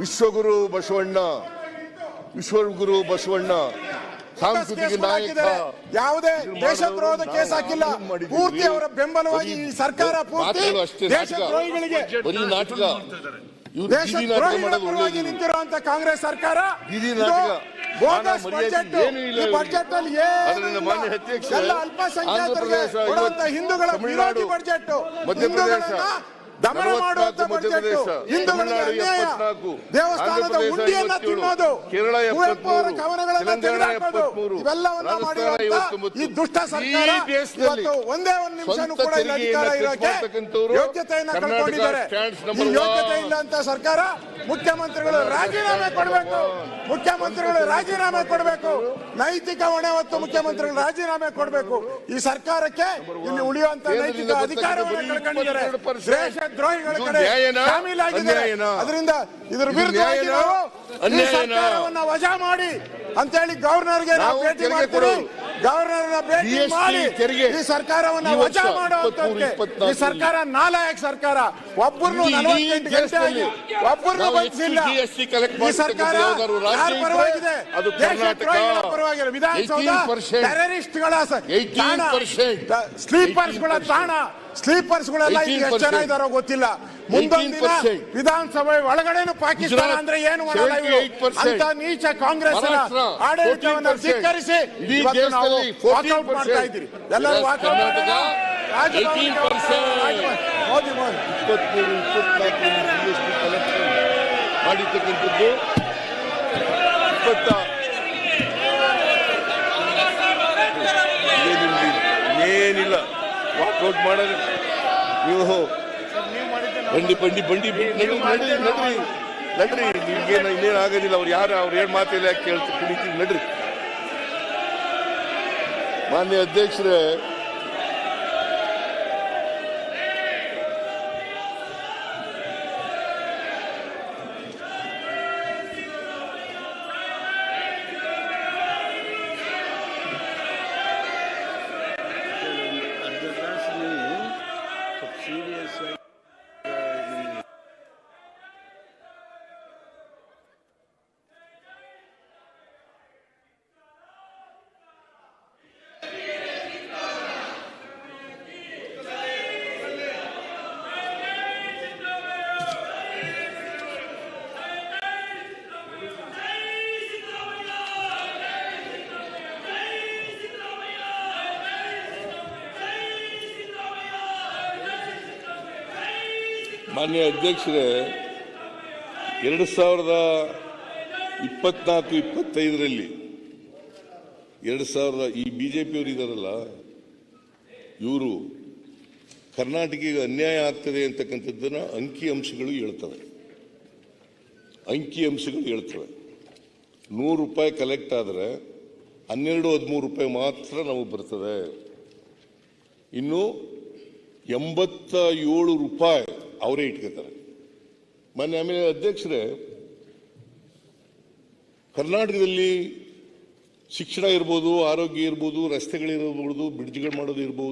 ವಿಶ್ವಗುರು ಬಸವಣ್ಣ ವಿಶ್ವಗುರು ಬಸವಣ್ಣ ಸಾಂಸ್ಕೃತಿಕ ನಾಯಕ. ಯಾವುದೇ ದೇಶದ್ರೋಹದ ಕೇಸ್ ಹಾಕಿಲ್ಲ. ಪೂರ್ತಿ ಅವರ ಬೆಂಬಲವಾಗಿ ಈ ಸರ್ಕಾರ ಪೂರ್ತಿ. ದೇಶದ್ರೋಹಿಗಳಿಗೆ ಬರೀ ನಾಟಕ. ದೇಶದ್ರೋಹಿಗಳ ಪರವಾಗಿ ನಿಂತಿರುವಂತ ಕಾಂಗ್ರೆಸ್ ಸರ್ಕಾರ. ಮರ್ಯಾದೆ ಬಜೆಟ್. ಈ ಬಜೆಟ್ ಅಲ್ಲಿ ಎಲ್ಲ ಅಲ್ಪಸಂಖ್ಯಾತರಿಗೆ ಕೊಡುವಂತ ಹಿಂದೂಗಳ ವಿರೋಧಿ ಬಜೆಟ್. ಮಧ್ಯಪ್ರದೇಶ, ಹಿಂದೂಗಳನ್ನ ದಮನ ಮಾಡುವಂತ ಹಿಂದೂಗಳಿಗೆ ಅನ್ಯಾಯ. ದೇವಸ್ಥಾನದ ಉಂಡಿಯನ್ನ ತಿನ್ನೋದು. ಕುವೆಂಪು ಅವರ ಕವನಗಳನ್ನ ತೆಲಂಗಾಣ ಇವೆಲ್ಲವನ್ನ ಮಾಡಿರುವಂತ ಈ ದುಷ್ಟ ಸರ್ಕಾರ ಇವತ್ತು ಒಂದೇ ಒಂದು ನಿಮಿಷನೂ ಕೂಡ ಇಲ್ಲಿ ಅಧಿಕಾರ ಇರೋಕೆ ಯೋಗ್ಯತೆಯನ್ನ ಕಳ್ಕೊಂಡಿದ್ದಾರೆ. ಈ ಯೋಗ್ಯತೆ. ಇಲ್ಲ ಅಂತ ಸರ್ಕಾರ ಮುಖ್ಯಮಂತ್ರಿಗಳು ರಾಜೀನಾಮೆ ಕೊಡಬೇಕು. ಮುಖ್ಯಮಂತ್ರಿಗಳು ರಾಜೀನಾಮೆ ಕೊಡಬೇಕು. ನೈತಿಕ ಹೊಣೆ ಹೊತ್ತು ಮುಖ್ಯಮಂತ್ರಿಗಳು ರಾಜೀನಾಮೆ ಕೊಡಬೇಕು. ಈ ಸರ್ಕಾರಕ್ಕೆ ಇಲ್ಲಿ ಉಳಿಯುವಂತ ನೈತಿಕ ಅಧಿಕಾರವನ್ನು ಕಳ್ಕೊಂಡಿದ್ದಾರೆ. 22% ಕಡೆ ಶಾಮೀಲಾಗಿದ್ದಾರೆ ಅದರಿಂದ ಇದರ ವಿರುದ್ಧ ವಿರುದ್ಧವಾಗಿ ನಾವು ಈ ಸರ್ಕಾರವನ್ನ ವಜಾ ಮಾಡಿ ಅಂತೇಳಿ ಗವರ್ನರ್ಗೆ ನಾವು ಗೆ ಭೇಟಿ ಮಾಡ್ತೀವಿ. ಗವರ್ನರ್ನ ಭೇಟಿ ಮಾಡಿ ಈ ಸರ್ಕಾರವನ್ನ ವಜಾ ಮಾಡುವಂತಕ್ಕೆ ಈ ಸರ್ಕಾರ ನಾಲಾಯಕ್ ಸರ್ಕಾರ. ಒಬ್ಬರನ್ನು ನಲವತ್ತೆಂಟು ಗಂಟೆ ಆಗಿ ಒಬ್ಬರನ್ನು ಬಂಧಿಸಿಲ್ಲ. ಈ ಸರ್ಕಾರ ಯಾರ ಪರವಾಗಿದೆ. ದೇಶದ್ರೋಹಿಗಳ ಪರವಾಗಿದೆ ವಿಧಾನಸೌಧ 18% ಟೆರರಿಸ್ಟ್ಗಳ ಸ- 18% ತಾಣ. ಸ್ಲೀಪರ್ಸ್ಗಳ ತಾಣ. ಸ್ಲೀಪರ್ಸ್ಗಳೆಲ್ಲ ಈಗ ಎಷ್ಟು ಜನ 18% ಇದಾರೋ ಗೊತ್ತಿಲ್ಲ. ಮುಂದೊಂದು ದಿನ ವಿಧಾನಸಭೆ ಒಳಗಡೆನು ಪಾಕಿಸ್ತಾನ ಅಂದ್ರೆ ಏನು ಮಾಡಲ್ಲ ಇವರು. 78%. ಅಂತ ನೀಚ ಕಾಂಗ್ರೆಸ್ ಆಡಳಿತವನ್ನು 14%. ಧಿಕ್ಕರಿಸಿ ನಾವು ವಾಕೌಟ್ ಮಾಡ್ತಾ 14%. ಇದ್ದೀರಿ? ಎಲ್ಲರೂ ವಾಕೌಟ್ ಕರ್ನಾಟಕ 18%. ರಾಜಭವನ- ಮೋದಿ ಇಪ್ಪತ್ಮೂರು ಇಪ್ಪತ್ನಾಲ್ಕು ಮಾಡಿರ್ತಕ್ಕಂಥದ್ದು. ಇಪ್ಪತ್ತ ವಾಕೌಟ್ ಮಾಡೋದು. ನೀವು ಬಂಡಿ ಬಂಡಿ ಬಂಡಿ ನಡ್ರಿ ನಡ್ರಿ ನಡ್ರಿ ನಡ್ರಿ, ನಿಮ್ಗೇನು ಇನ್ನೇನು ಆಗೋದಿಲ್ಲ. ಅವ್ರು ಯಾರು, ಅವ್ರು ಏನು ಮಾತಿಲ್ಲ ಕೇಳ್ತೀವಿ ಕುಡಿತೀವಿ ನಡ್ರಿ. ಮಾನ್ಯ ಅಧ್ಯಕ್ಷರೇ ಮಾನ್ಯ ಅಧ್ಯಕ್ಷರೇ, ಎರಡು ಸಾವಿರದ ಇಪ್ಪತ್ನಾಲ್ಕು, ಇಪ್ಪತ್ತೈದರಲ್ಲಿ, ಎರಡು ಸಾವಿರದ ಈ ಬಿ ಜೆ ಪಿಯವರು ಇದ್ದಾರಲ್ಲ ಇವರು ಕರ್ನಾಟಕಿಗೆ ಅನ್ಯಾಯ ಆಗ್ತದೆ ಅಂತಕ್ಕಂಥದ್ದನ್ನು ಅಂಕಿ ಅಂಶಗಳು ಹೇಳ್ತವೆ. ಅಂಕಿ ಅಂಶಗಳು ಹೇಳ್ತವೆ. ನೂರು ರೂಪಾಯಿ ಕಲೆಕ್ಟ್ ಆದರೆ ಹನ್ನೆರಡು, ಹದಿಮೂರು ರೂಪಾಯಿ ಮಾತ್ರ ನಮಗೆ ಬರ್ತದೆ. ಇನ್ನು ಎಂಬತ್ತ ಏಳು ರೂಪಾಯಿ ಅವರೇ ಇಟ್ಕೋತಾರೆ. ಮೊನ್ನೆ ಆಮೇಲೆ ಅಧ್ಯಕ್ಷರೇ ಕರ್ನಾಟಕದಲ್ಲಿ ಶಿಕ್ಷಣ ಇರ್ಬೋದು ಆರೋಗ್ಯ ಇರ್ಬೋದು ರಸ್ತೆಗಳಿರ್ಬೋದು ಬ್ರಿಡ್ಜ್ಗಳು ಮಾಡೋದು ಇರ್ಬೋದು